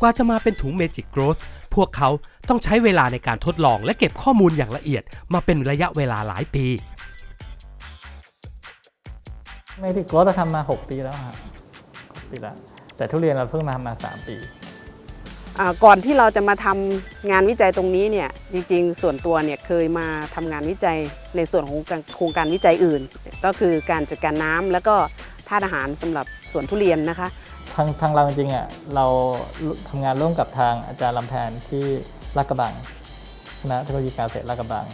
กว่าจะมาเป็นถุงเมจิก Growth พวกเขาต้องใช้เวลาในการทดลองและเก็บข้อมูลอย่างละเอียด มาเป็นระยะเวลาหลายปีเมจิกโกรเราทำมา 6 ปีแล้วฮะหกปีแล้วแต่ทุเรียนเราเพิ่งมาทำมา 3 ปีอ่าก่อนที่เราจะมาทำงานวิจัยตรงนี้เนี่ยจริงๆ ส่วนตัวเนี่ยเคยมาทำงานวิจัยในส่วนของการโครงการวิจัยอื่น ก็คือการจัดการน้ำแล้วก็ธาตุอาหารสำหรับสวนทุเรียนนะคะ ทางทางเราจริงๆอะเราทำงานร่วมกับทางอาจารย์ลำแพนที่ลาดกระบังคณะเทคโนโลยีการเกษตรลาดกระบัง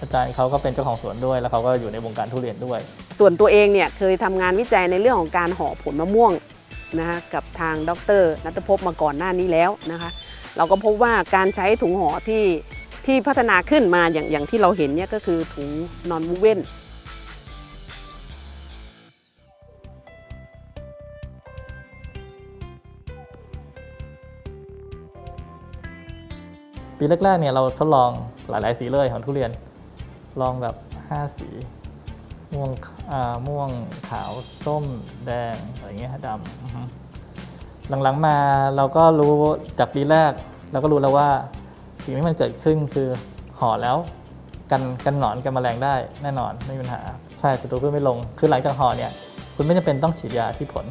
อาจารย์เขาก็เป็นเจ้าของสวนด้วย แล้วเขาก็อยู่ในวงการทุเรียนด้วย ส่วนตัวเองเนี่ยเคยทำงานวิจัยในเรื่องของการห่อผลมะม่วงนะคะกับทางดรนัทภพมาก่อนหน้านี้แล้วนะคะ เราก็พบว่าการใช้ถุงห่อที่ที่พัฒนาขึ้นมาอย่างอย่างที่เราเห็นเนี่ยก็คือถุงนอนวูเวน ปีแรกๆเนี่ยเราทดลองหลาย ๆ สีเลยของทุเรียน ลองแบบ 5 สี ม่วงอ่าม่วงขาวส้มแดงอะไรเงี้ยดำหลังๆมาเราก็รู้จากปีแรกเราก็รู้แล้วว่าสิ่งที่มันเกิดขึ้นคือห่อแล้วกันกันหนอนกันแมลงได้แน่นอนไม่มีปัญหา ใช่ศัตรูพืชไม่ลง คือหลังจากห่อเนี่ย คุณไม่จำเป็นต้องฉีดยาที่ผล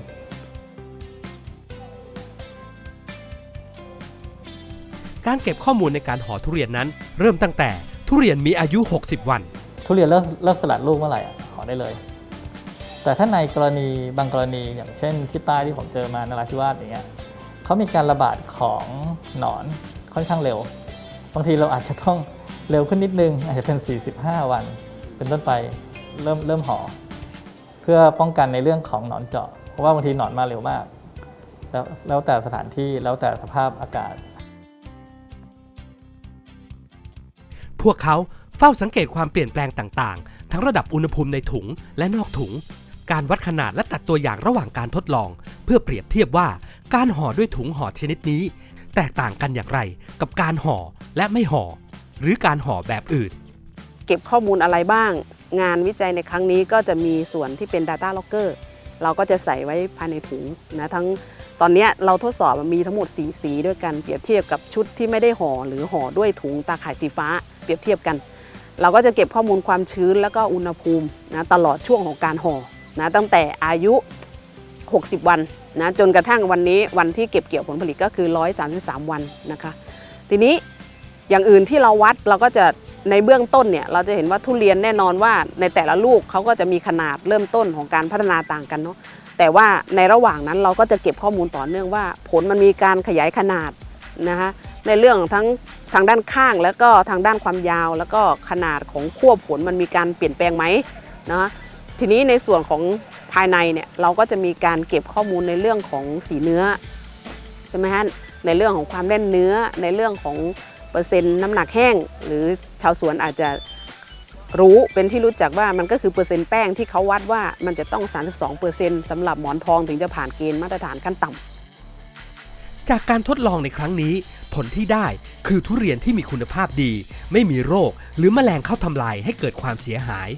การเก็บข้อมูลในการห่อทุเรียนนั้น เริ่มตั้งแต่ทุเรียนมีอายุ 60 วัน ทุเรียนเลิกเลิกสลัดลูกเมื่อไหร่อะขอได้เลย แต่ถ้าในกรณีบางกรณีอย่างเช่น ที่ใต้ที่ผมเจอมานราธิวาสอย่างเงี้ยเขามีการระบาดของหนอนค่อนข้างเร็ว บางทีเราอาจจะต้องเร็วขึ้นนิดนึง อาจจะเป็น 45 วัน เป็นต้นไปเริ่มเริ่มห่อเพื่อป้องกันในเรื่องของหนอนเจาะเพราะว่าบางทีหนอนมาเร็วมาก แล้วแล้วแต่สถานที่แล้วแต่สภาพอากาศ พวกเขาเฝ้าสังเกตความเปลี่ยนแปลงต่างๆ ทั้งระดับอุณหภูมิในถุงและนอกถุง การวัดขนาดและตัดตัวอย่างระหว่างการทดลอง เพื่อเปรียบเทียบว่าการห่อด้วยถุงห่อชนิดนี้ แตกต่างกันอย่างไรกับการห่อและไม่ห่อ หรือการห่อแบบอื่น เก็บข้อมูลอะไรบ้าง งานวิจัยในครั้งนี้ก็จะมีส่วนที่เป็น Data Logger เราก็จะใส่ไว้ภายในถุงนะทั้ง ตอนนี้เราทดสอบมีทั้งหมด 4 สีด้วยกันเปรียบเทียบกับชุดที่ไม่ได้ห่อหรือห่อด้วยถุงตาข่ายสีฟ้า เปรียบเทียบกัน เราก็จะเก็บข้อมูลความชื้นแล้วก็อุณหภูมินะตลอดช่วงของการห่อนะตั้งแต่อายุ 60 วันนะจนกระทั่งวันนี้วันที่เก็บเกี่ยวผลผลิตก็คือ 133 วันนะคะ ทีนี้อย่างอื่นที่เราวัดเราก็จะในเบื้องต้นเนี่ยเราจะเห็นว่าทุเรียนแน่นอนว่าในแต่ละลูกเขาก็จะมีขนาดเริ่มต้นของการพัฒนาต่างกันเนาะ แต่ว่าในระหว่างนั้นเราก็จะเก็บข้อมูลต่อเนื่องว่าผลมันมีการขยายขนาดนะคะในเรื่องทั้งทางด้านข้างแล้วก็ทางด้านความยาว แล้วก็ขนาดของขั้วผลมันมีการเปลี่ยนแปลงไหมนะทีนี้ในส่วนของภายในเนี่ยเราก็จะมีการเก็บข้อมูลในเรื่องของสีเนื้อใช่ไหมฮะในเรื่องของความแน่นเนื้อในเรื่องของเปอร์เซ็นต์น้ำหนักแห้ง หรือชาวสวนอาจจะ รู้เป็นที่รู้จักว่ามันก็คือเปอร์เซ็นต์แป้งที่เขาวัดว่ามันจะต้อง 32%สำหรับหมอนทองถึงจะผ่านเกณฑ์มาตรฐานขั้นต่ำจากการทดลองในครั้งนี้ ผลที่ได้คือทุเรียนที่มีคุณภาพดี ไม่มีโรค หรือแมลงเข้าทำลายให้เกิดความเสียหาย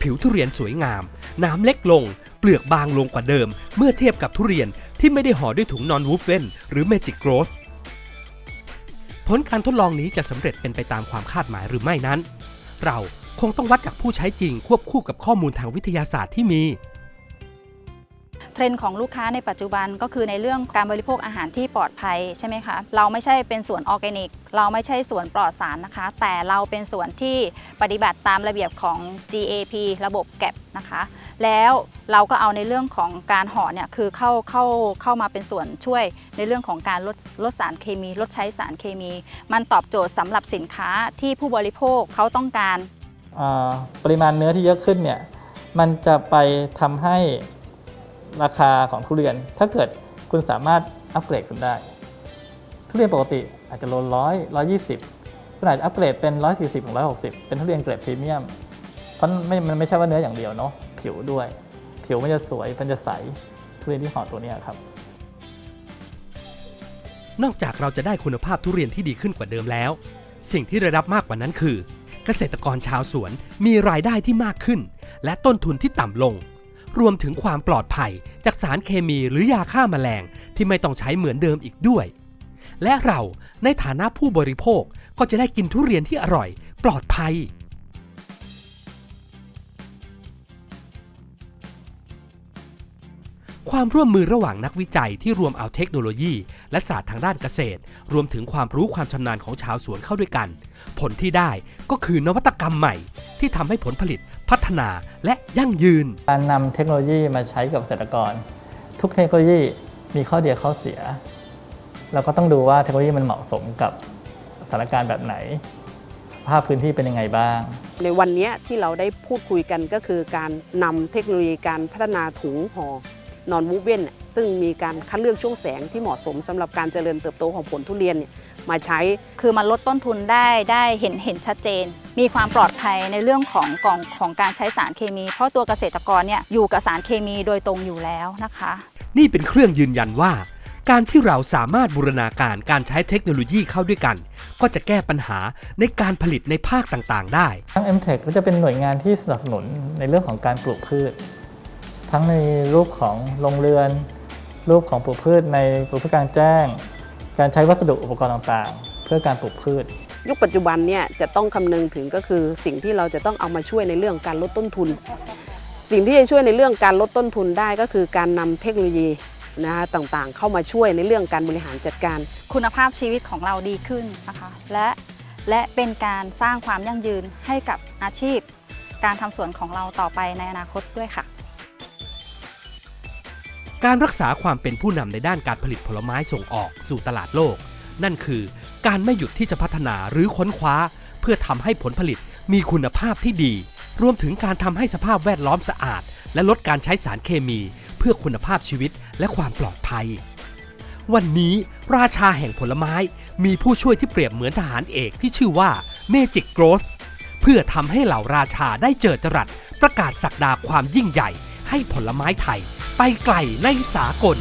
ผิวทุเรียนสวยงาม น้ำเล็กลง เปลือกบางลงกว่าเดิม เมื่อเทียบกับทุเรียนที่ไม่ได้ห่อด้วยถุงนอนวูฟเวนหรือเมจิกโกรสผลการทดลองนี้จะสำเร็จเป็นไปตามความคาดหมายหรือไม่นั้น เรา คงต้องวัดจากผู้ใช้จริง ควบคู่กับข้อมูลทางวิทยาศาสตร์ที่มี เทรนด์ของลูกค้าในปัจจุบันก็คือในเรื่องการบริโภคอาหารที่ปลอดภัยใช่ไหมคะเราไม่ใช่เป็นสวนออร์แกนิก เราไม่ใช่สวนปลอดสารนะคะ แต่เราเป็นสวนที่ปฏิบัติตามระเบียบของ GAP ระบบแก็บนะคะ แล้วเราก็เอาในเรื่องของการห่อเนี่ยคือเข้าเข้าเข้ามาเป็นส่วนช่วยในเรื่องของการลดลดสารเคมี ลดใช้สารเคมี มันตอบโจทย์สำหรับสินค้าที่ผู้บริโภคเขาต้องการ ปริมาณเนื้อที่เยอะขึ้นเนี่ยมันจะไปทำให้ราคาของทุเรียน ถ้าเกิดคุณสามารถอัปเกรดคุณได้ ทุเรียนปกติอาจจะโลร้อยร้อยยี่สิบคุณอาจจะอัปเกรดเป็นร้อยสี่สิบถึงร้อยหกสิบเป็นทุเรียนเกรดพรีเมียมเพราะไม่มันไม่ใช่ว่าเนื้ออย่างเดียวเนาะผิวด้วย ผิวมันจะสวยมันจะใสทุเรียนที่ห่อตัวนี้ครับ นอกจากเราจะได้คุณภาพทุเรียนที่ดีขึ้นกว่าเดิมแล้ว สิ่งที่ได้รับมากกว่านั้นคือ เกษตรกรชาวสวนมีรายได้ที่มากขึ้น และต้นทุนที่ต่ำลง รวมถึงความปลอดภัยจากสารเคมีหรือยาฆ่าแมลงที่ไม่ต้องใช้เหมือนเดิมอีกด้วย และเราในฐานะผู้บริโภคก็จะได้กินทุเรียนที่อร่อย ปลอดภัย ความร่วมมือระหว่างนักวิจัยที่รวมเอาเทคโนโลยี และศาสตร์ทางด้านเกษตร รวมถึงความรู้ความชำนาญของชาวสวนเข้าด้วยกัน ผลที่ได้ก็คือนวัตกรรมใหม่ ที่ทำให้ผลผลิตพัฒนาและยั่งยืน การนำเทคโนโลยีมาใช้กับเกษตรกร ทุกเทคโนโลยีมีข้อดีข้อเสีย เราก็ต้องดูว่าเทคโนโลยีมันเหมาะสมกับสถานการณ์แบบไหน สภาพพื้นที่เป็นยังไงบ้าง ในวันเนี้ยที่เราได้พูดคุยกันก็คือการนำเทคโนโลยีการพัฒนาถุงห่อ นอนวูเวนซึ่งมีการคัดเลือกช่วงแสงที่เหมาะสมสำหรับการเจริญเติบโตของผลทุเรียนเนี่ยมาใช้ คือมันลดต้นทุนได้ได้เห็นเห็นชัดเจน มีความปลอดภัยในเรื่องของของของการใช้สารเคมี เพราะตัวเกษตรกรเนี่ยอยู่กับสารเคมีโดยตรงอยู่แล้วนะคะ นี่เป็นเครื่องยืนยันว่าการที่เราสามารถบูรณาการการใช้เทคโนโลยีเข้าด้วยกัน ก็จะแก้ปัญหาในการผลิตในภาคต่างๆ ได้ทั้ง m t e c h ก็จะเป็นหน่วยงานที่สนับสนุนในเรื่องของการปลูกพืช ทั้งในรูปของโรงเรือน รูปของปลูกพืชในปลูกพืชกลางแจ้ง การใช้วัสดุอุปกรณ์ต่างๆ เพื่อการปลูกพืช ยุคปัจจุบันเนี่ยจะต้องคำนึงถึงก็คือสิ่งที่เราจะต้องเอามาช่วยในเรื่องการลดต้นทุน สิ่งที่จะช่วยในเรื่องการลดต้นทุนได้ก็คือการนำเทคโนโลยีนะคะต่างๆ เข้ามาช่วยในเรื่องการบริหารจัดการ คุณภาพชีวิตของเราดีขึ้นนะคะและและเป็นการสร้างความยั่งยืนให้กับอาชีพ การทำสวนของเราต่อไปในอนาคตด้วยค่ะ การรักษาความเป็นผู้นำในด้านการผลิตผลไม้ส่งออกสู่ตลาดโลก นั่นคือการไม่หยุดที่จะพัฒนาหรือค้นคว้า เพื่อทำให้ผลผลิตมีคุณภาพที่ดี รวมถึงการทำให้สภาพแวดล้อมสะอาด และลดการใช้สารเคมี เพื่อคุณภาพชีวิตและความปลอดภัย วันนี้ราชาแห่งผลไม้ มีผู้ช่วยที่เปรียบเหมือนทหารเอกที่ชื่อว่าเมจิกโกรสเพื่อทำให้เหล่าราชาได้เจอจรัสประกาศศักดาความยิ่งใหญ่ ให้ผลไม้ไทย ไปไกลในสากล